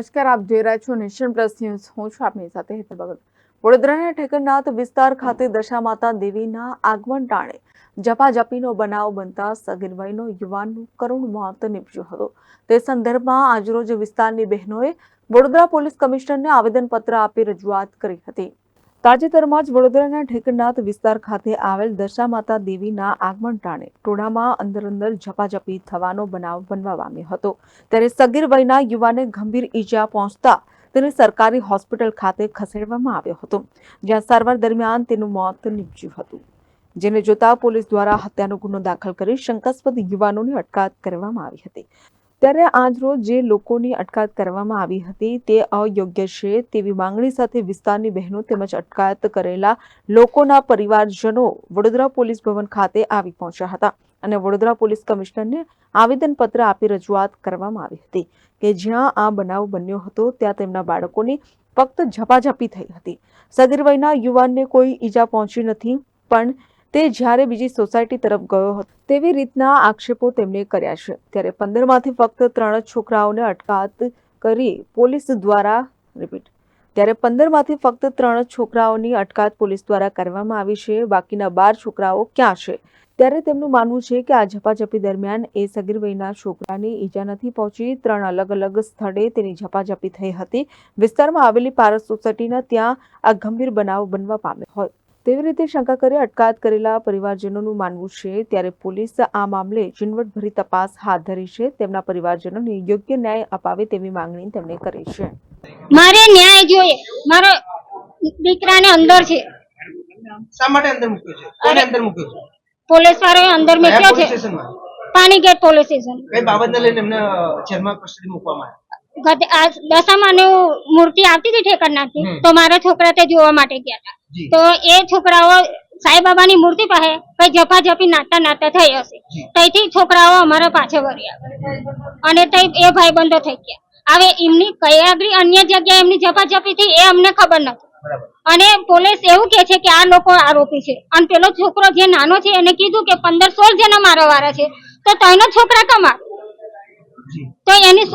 નમસ્કાર, આપ જોઈ રહ્યા છો નેશન પ્લસ ન્યૂઝ. હું છું આપની સાથે હેતલ ભગત. વડોદરાના ઠેકરનાથ વિસ્તાર ખાતે દશામાતા દેવીના આગમન ટાણે જપાજપીનો બનાવ બનતા સગીર વયનો યુવાનનું કરુણ મોત નીપજ્યું હતું. તે સંદર્ભમાં આજરોજ વિસ્તારની બહેનોએ વડોદરા પોલીસ કમિશનરને આવેદનપત્ર આપી રજૂઆત કરી હતી. તાજેતરમાં જ વડોદરાના ઠેકરનાથ વિસ્તાર ખાતે આવેલ દશામાતા દેવીના આગમન ટાણે ટોળામાં અંદર અંદર ઝપાઝપી થવાનો બનાવ બનવા પામ્યો હતો. ત્યારે સગીર વયના યુવાને ગંભીર ઈજા પહોંચતા તેને સરકારી હોસ્પિટલ ખાતે ખસેડવામાં આવ્યો હતો, જ્યાં સારવાર દરમિયાન તેનું મોત નીપજ્યું હતું. જેને જોતા પોલીસ દ્વારા હત્યાનો ગુનો દાખલ કરી શંકાસ્પદ યુવાનોની અટકાયત કરવામાં આવી હતી. ત્યારે આજરોજ જે લોકોની અટકાયત કરવામાં આવી હતી તે અયોગ્ય છે તેવી માંગણી સાથે વિસ્તારની બહેનો તેમજ અટકાયત કરેલા લોકોના પરિવારજનો વડોદરા પોલીસ ભવન ખાતે આવી પહોંચ્યા હતા અને વડોદરા પોલીસ કમિશનરને આવેદનપત્ર આપી રજૂઆત કરવામાં આવી હતી કે જ્યાં આ બનાવ બન્યો હતો ત્યાં તેમના બાળકોની ફક્ત ઝપાઝપી થઈ હતી. સગીર વયના યુવાનને કોઈ ઈજા પહોંચી નથી, પણ તે જ્યારે બીજી સોસાયટી તરફ ગયો હતો, તેવી રીતના આક્ષેપો તેમણે કર્યા છે. ત્યારે પંદરમાંથી ફક્ત ત્રણ જ છોકરાઓને અટકાત કરી પોલીસ દ્વારા રિપીટ ત્યારે પંદરમાંથી ફક્ત ત્રણ જ છોકરાઓની અટકાત પોલીસ દ્વારા કરવામાં આવી છે. બાકીના બાર છોકરાઓ ક્યાં છે? ત્યારે તેમનું માનવું છે કે આ ઝપાઝપી દરમિયાન એ સગીર વયના છોકરાની ઈજા નથી પહોંચી. ત્રણ અલગ અલગ સ્થળે તેની ઝપાઝપી થઈ હતી. વિસ્તારમાં આવેલી પારસ સોસાયટીના ત્યાં આ ગંભીર બનાવ બનવા પામ્યો હોય. તેવી રીતે શંકા કરી અટકાયત કરેલા પરિવારજનોનું માનવું છે ત્યારે પોલીસ આ મામલે ઝીણવટભરી તપાસ હાથ ધરી છે તેમના પરિવારજનોને યોગ્ય ન્યાય અપાવે તેવી માંગણી તેમણે કરી છે. મારે ન્યાય જોઈએ. મારો દીકરાને અંદર છે. શા માટે અંદર મૂક્યો છે? કોને અંદર મૂક્યો છે? પોલીસ વાળાએ અંદર મૂક્યો છે. પાણી ગેટ પોલીસ સ્ટેશન. કઈ બાબતને લઈને એમને જેલમાં કસ્ટડી મૂકવામાં ગત આ દશામાં મૂર્તિ આવતી હતી ઠેકર નાખી તો મારા છોકરા તે જોવા માટે ગયા હતા. તો એ છોકરાઓ સાંઈ બાબાની મૂર્તિ પાસે કઈ ઝપાઝપી નાતા નાતા થઈ હશે. તઈથી છોકરાઓ અમારા પાછળ વળ્યા અને તઈ એ ભાઈબંધો થઈ ગયા. હવે એમની કયાગરી અન્ય જગ્યાએ એમની ઝપાઝપી થઈ એ અમને ખબર નથી. અને પોલીસ એવું કે છે કે આ લોકો આરોપી છે. અને પેલો છોકરો જે નાનો છે એને કીધું કે પંદર સોળ જણા મારા વાળા છે. તો ત્રણનો છોકરા કમા તો એની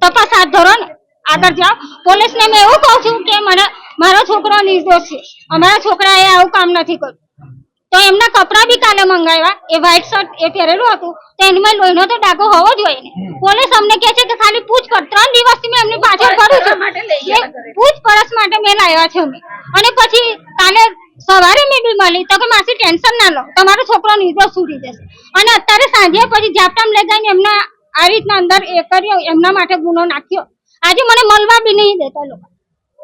તપાસ હાથ ધરો ને. આગળ જાઓ. પોલીસ ને મેં એવું કહું છું કે મને મારો છોકરો નિર્દોષ છે. અમારા છોકરાએ આવું કામ નથી કર્યું. તો એમના કપડાં બી કાલે મંગાવ્યા. એ વ્હાઈટ શર્ટ એ પહેરેલું હતું. તો એમાં લોહીનો તો ડાઘો હોવો જોઈએ પોલીસ અમને કહે છે કે ખાલી પૂછપરછ ત્રણ દિવસથી મેં એમની પાછળ કરું છું. પૂછપરછ માટે મેં લાવ્યા છે અમે અને પછી કાલે સવારે મેં બી મળી. તો કે માસી ટેન્શન ના લો. તમારો છોકરો નિર્દોષ સુરી જશે. અને અત્યારે સાંજે પછી જાપટામ લઈ જઈને એમના આ રીતના અંદર એ કર્યો. એમના માટે ગુનો નાખ્યો. આજે મને મળવા બી નહીં દેતા લોકો.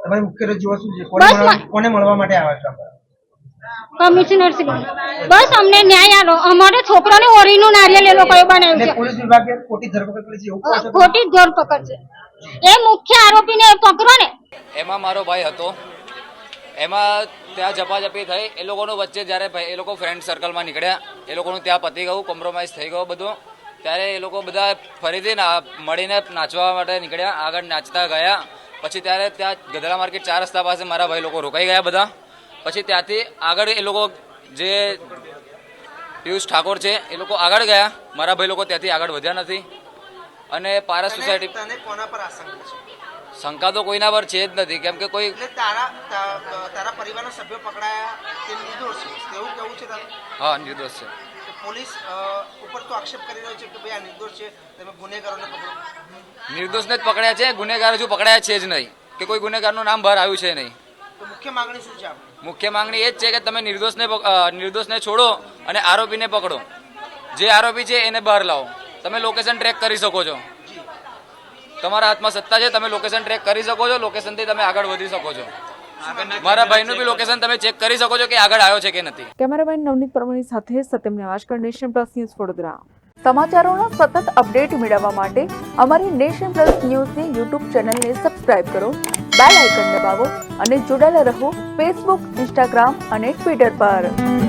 તમારી મુખ્ય રજૂઆત શું છે? કોને બસ મળવા- કોને મળવા માટે આવ્યા છો કમિશનર શ્રી બસ અમને ન્યાય આલો. અમારે છોકરાને ઓરીનું નારિયેલ એ લોકોએ બનાવ્યું છે. પોલીસ વિભાગે ખોટી ધરપકડ કરી? ખોટી ધરપકડ છે. એ મુખ્ય આરોપીને પકડો ને. એમાં મારો ભાઈ હતો. એમાં ત્યાં જપાજપી થઈ. એ લોકોનું વચ્ચે જ્યારે ભાઈ- એ લોકો ફ્રેન્ડ સર્કલમાં નીકળ્યા. એ લોકોનું ત્યાં પતી ગયું કોમ્પ્રોમાઇઝ થઈ ગયો બધું. ત્યારે એ લોકો બધા ફરીથી મળીને નાચવા માટે નીકળ્યા આગળ નાચતા ગયા. પછી ત્યારે ત્યાં ગધરા માર્કેટ ચાર રસ્તા પાસે મારા ભાઈ લોકો રોકાઈ ગયા બધા. પછી ત્યાંથી આગળ એ લોકો જે પિયુષ ઠાકોર છે એ લોકો આગળ ગયા. મારા ભાઈ લોકો ત્યાંથી આગળ વધ્યા નથી. અને પારસ સોસાયટી કોના પર શંકા તો કોઈના પર છે જ નથી. કેમ કે કોઈ તારા તારા પરિવારના સભ્યો પકડાયા તે નિર્દોષ છે? એવું કેવું છે હા નિર્દોષ છે. પોલીસ ઉપર તો આક્ષેપ કરી રહ્યો છે કે ભાઈ આ નિર્દોષ છે તમે ગુનેગારોને પકડો. નિર્દોષને જ પકડ્યા છે ગુનેગાર હજુ પકડાયા છે જ નહીં કે કોઈ ગુનેગારનું નામ બહાર આવ્યું છે નહીં. તો મુખ્ય માંગણી શું છે મુખ્ય માંગણી એ જ છે કે તમે નિર્દોષને નિર્દોષને છોડો અને આરોપીને પકડો. જે આરોપી છે એને બહાર લાવો. તમે લોકેશન ટ્રેક કરી શકો છો. તમારા હાથમાં સત્તા છે તમે લોકેશન ટ્રેક કરી શકો છો લોકેશનથી તમે આગળ વધી શકો છો. મારા ભાઈનું બી લોકેશન તમે ચેક કરી શકો છો કે આગળ આવ્યો છે કે નથી. કેમેરામેન નવનીત પરમાણી સાથે Satyam નેવાશકર nation plus news Vadodara. સમાચારોના સતત અપડેટ મેળવવા માટે અમારી નેશન પ્લસ ન્યૂઝની યુટ્યુબ ચેનલને સબસ્ક્રાઇબ કરો, બેલ આઇકન દબાવો અને જોડાયેલા રહો ફેસબુક, ઇન્સ્ટાગ્રામ અને ટ્વિટર પર.